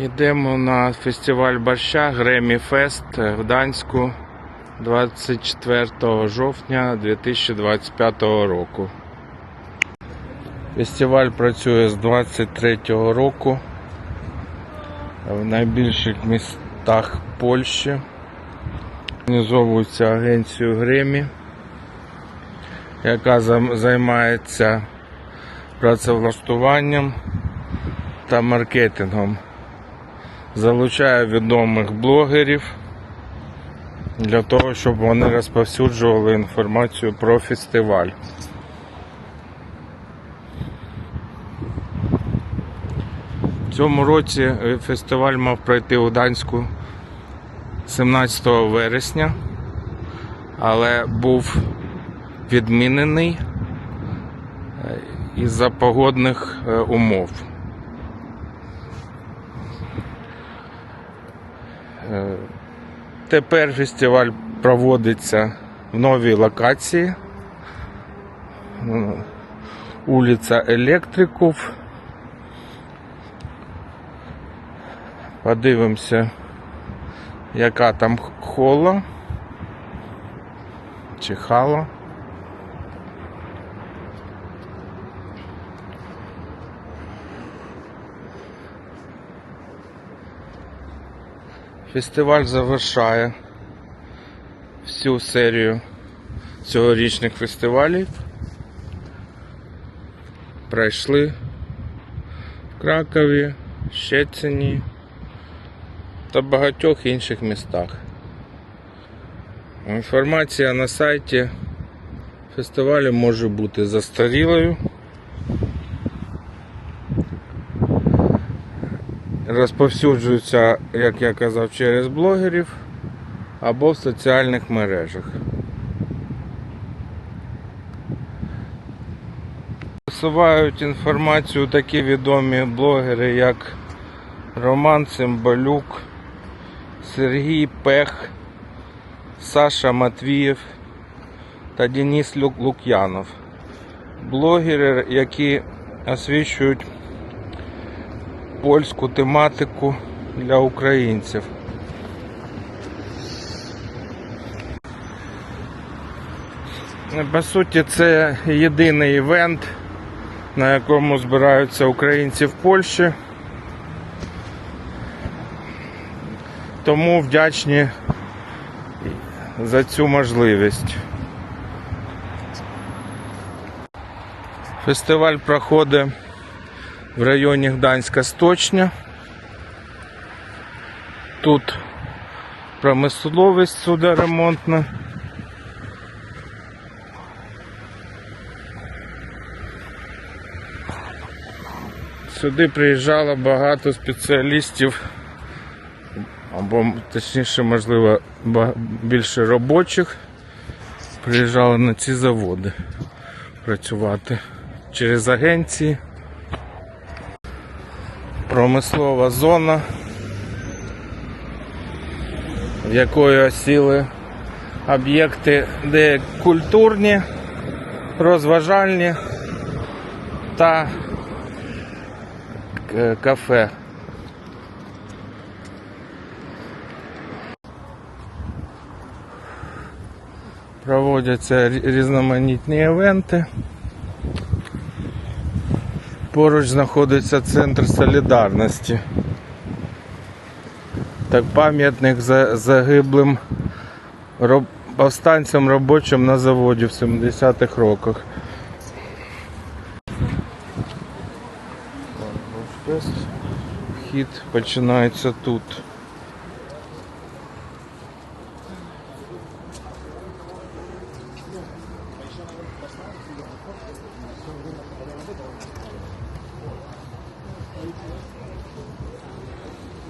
Йдемо на фестиваль борща Гремі Фест в Данську 24 жовтня 2025 року. Фестиваль працює з 23 року в найбільших містах Польщі. Організовується агенцією Гремі, яка займається працевлаштуванням та маркетингом. Залучає відомих блогерів для того, щоб вони розповсюджували інформацію про фестиваль. В цьому році е, фестиваль мав пройти у Данську 17 вересня, але був відмінений е, із-за погодних е, умов. Тепер фестиваль проводиться в новій локації. Е, Улиця Електриків. Подивимося, яка там хола чи хала. Фестиваль завершає всю серію цьогорічних фестивалів. Пройшли в Кракові, Щецині та багатьох інших містах. Інформація на сайті фестивалю може бути застарілою. Розповсюджується, як я казав, через блогерів або в соціальних мережах. Висувають інформацію такі відомі блогери, як Роман Цимбалюк, Сергій Пех, Саша Матвієв та Денис Лук'янов. Блогери, які освічують польську тематику для українців. По суті, це єдиний івент, на якому збираються українці в Польщі. Тому вдячні за цю можливість. Фестиваль проходить в районі Гданська Сточня. Тут промисловість судоремонтна. Сюди приїжджало багато спеціалістів, або точніше, можливо, більше робочих. Приїжджали на ці заводи працювати через агенції. Промислова зона, в якої осіли об'єкти, де культурні, розважальні та е, кафе. Проводяться різноманітні івенти. Поруч знаходиться центр солідарності. Так пам'ятник за загиблим повстанцям робочим на заводі в 70-х роках. Вхід починається тут.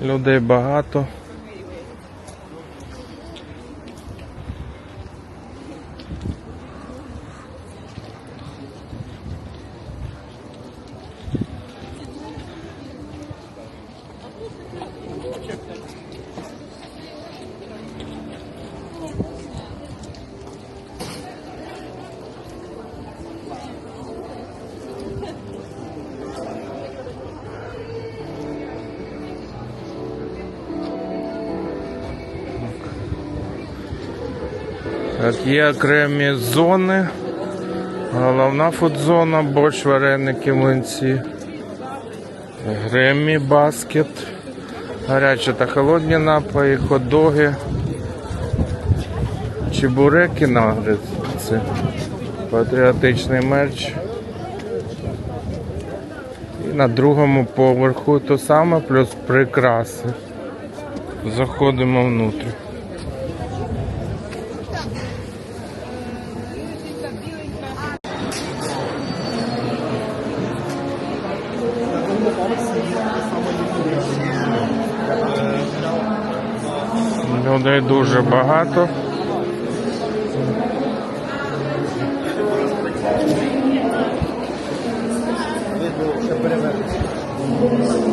Людей багато. Так, є окремі зони. Головна фудзона, борщ, вареники, млинці. Гремі, баскет. Гарячі та холодні напої, хот-доги. Чебуреки нагриці. Патріотичний мерч. І на другому поверху то саме, плюс прикраси. Заходимо внутрі. Людей дуже багато. Можна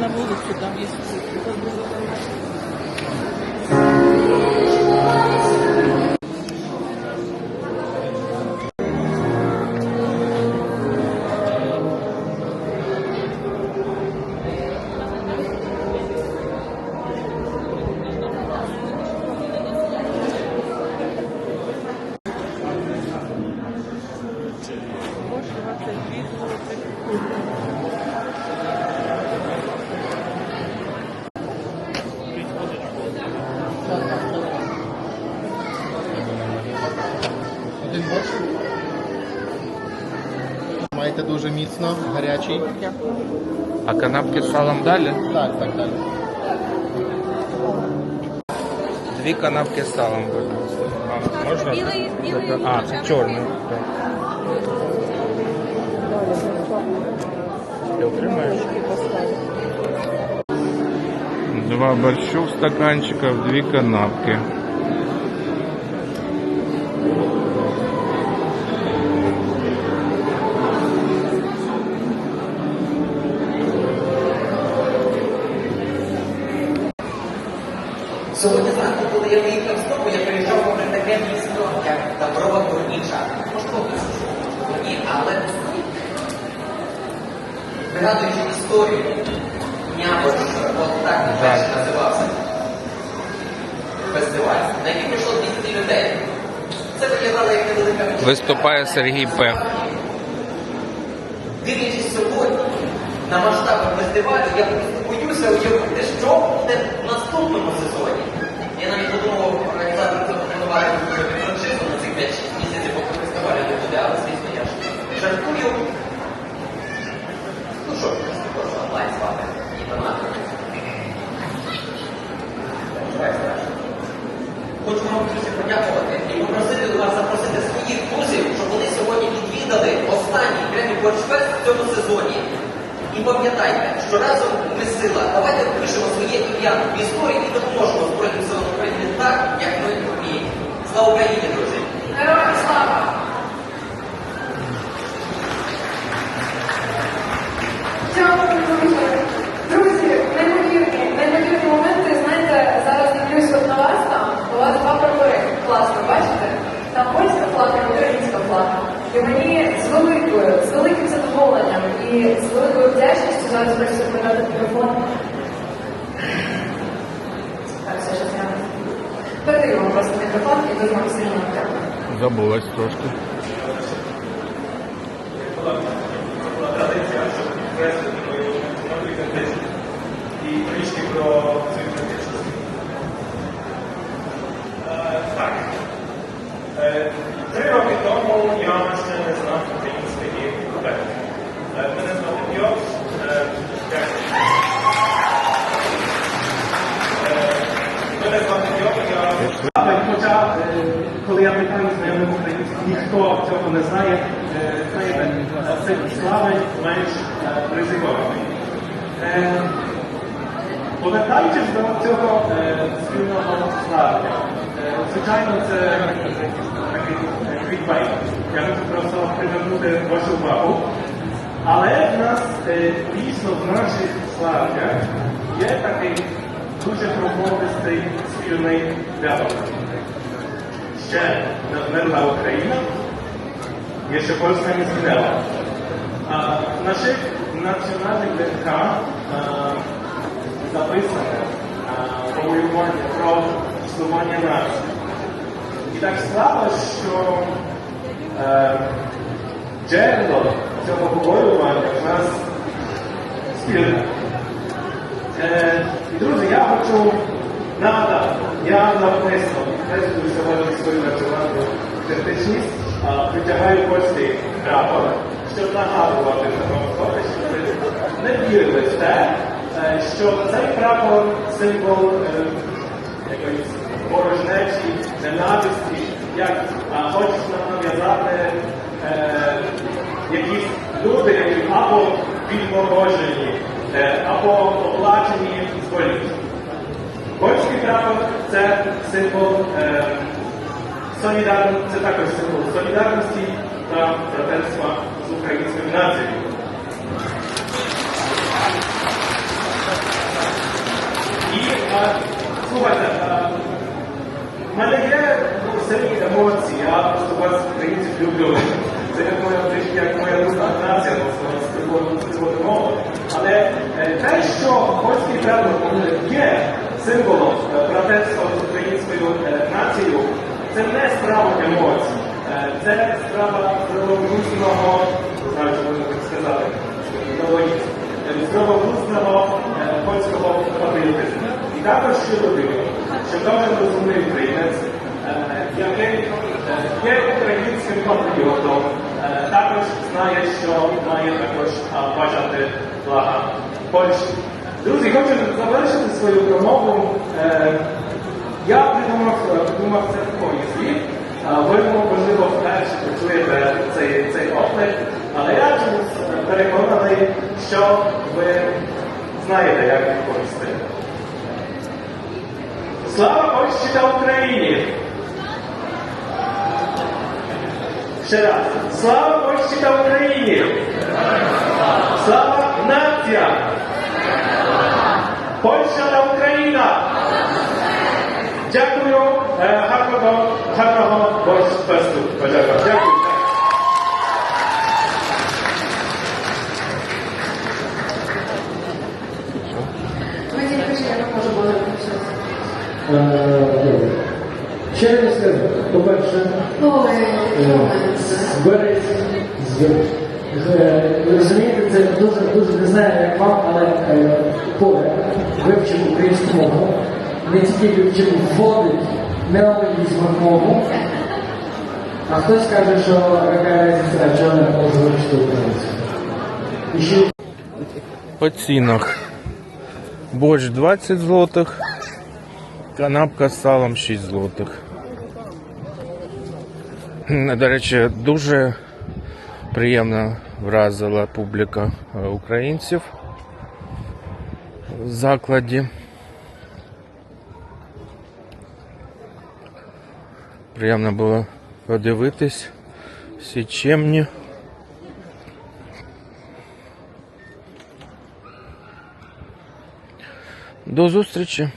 на вулицю, там є Один дуже міцно, гарячий. А канапки з салом далі? Так, так, так. Дві канапки з салом, будь ласка. А, можна? Білий- білий А, хоча б. чорний. так. Ти отримаєш? Два борщу в стаканчиках, дві канапки. Сьогодні зранку, коли я виїхав з дому, я перейшов попри таке місто, як Таврова Корніша. Можливо, ні, але пригадуючи історію, Дня от так він називався. Фестиваль, на який прийшло 200 людей. Це виглядало як невелика. Виступає Сергій П. Дивлячись сьогодні на масштаби фестивалю, я просто боюся уявити, що буде в наступному сезоні. Я навіть подумав організатор цього планувати зробити франшизу на цих 5 місяців, поки фестивалю не буде, але звісно я ж жартую. Ну що, просто онлайн з вами і донати. Хочу вам друзі подякувати і попросити вас запросити своїх друзів, щоб вони сьогодні відвідали останній Гремі Борчфест в цьому сезоні. І пам'ятайте, що разом ми сила. Давайте впишемо своє ім'я в історії і допоможемо Збройним силам України так, як ми вміємо. Слава Україні, друзі! Героям слава! Друзі, неймовірні, неймовірні моменти, знаєте, зараз дивлюсь на вас там, у вас два прапори. Класно, бачите? Там польська флага українська флага. І мені з великою, з великим задоволенням і з великою вдячністю зараз хочеться передати телефон. Так, все, просто мікрофон і вам сильно. Забулась трошки. і трішки про цю ідентичність. Е, Так. Е, Три роки тому я ще не знав української моделі. Мене звати Пьот. Е, я- Е, Мене звати Пьот, я Але Хоча, е, коли я питаю знайомих українців, ніхто цього не знає, е, цих славить менш е, ризикований. Е, Повертаючись до цього е, спільного славлення, е, звичайно, це такий клікбейт. Я хочу просто привернути вашу увагу. Але в нас е, дійсно в наших славках є такий дуже промовистий спільний диалог. Ще вмерла Україна, є ще Польська не згинела. А, В наших національних ДНК а, записане а, повоювання про існування нації. Так сталося, що е, джерело цього побоювання в нас спільне. Е, друзі, я хочу нагадати, я навмисно підкреслюю сьогодні свою національну ідентичність, притягаю польський прапор, щоб нагадувати вам, що ви не вірили в те, е, що цей прапор символ е, якоїсь ворожнечі, ненависті, як хочуть нав'язати е, якісь люди, які або відморожені, е, або оплачені з боліт. Польський прапор це символ е, солідарності, це також символ солідарності та братерства з українською нацією. І е, слухайте, е, в мене є ну, сильні емоції, я просто вас, українців, люблю. Це як моя трішки як моя друга нація, співати мову. Але е, те, що польський прапор є символом е, братерства з українською е, нацією, це не справа емоцій. Е, Це справа здравоглузного, знаю, можна так сказати, здравоглузного польського патріотизму. І також щиро дивно, що кожен розумний українець, е, який е, є українським патріотом, також знає, що має також бажати блага Польщі. Друзі, хочу завершити свою промову. Е, Я придумав, придумав це в поїзді. А Ви, можливо, вперше почуєте цей, цей оклик, але я чомусь е, переконаний, що ви знаєте, як відповісти. Слава Польщі та Україні! Ще раз. Слава Польщі та Україні! Слава нація! Польща та Україна! Дякую, е, гарного, гарного Борщфесту. Дякую. Добре. Що я скажу? По-перше, Ой, е, берись з е, розумієте, це дуже дуже не знаю, як вам, але е, поля вивчив українську мову, не тільки вивчив, вводить ненавидість мову, а хтось каже, що яка різниця, що не може вивчити українську. По цінах. Борщ 20 злотих, канапка з салом 6 злотих. До речі, дуже приємно вразила публіка е, українців в закладі. Приємно було подивитись. Всі чемні. До зустрічі!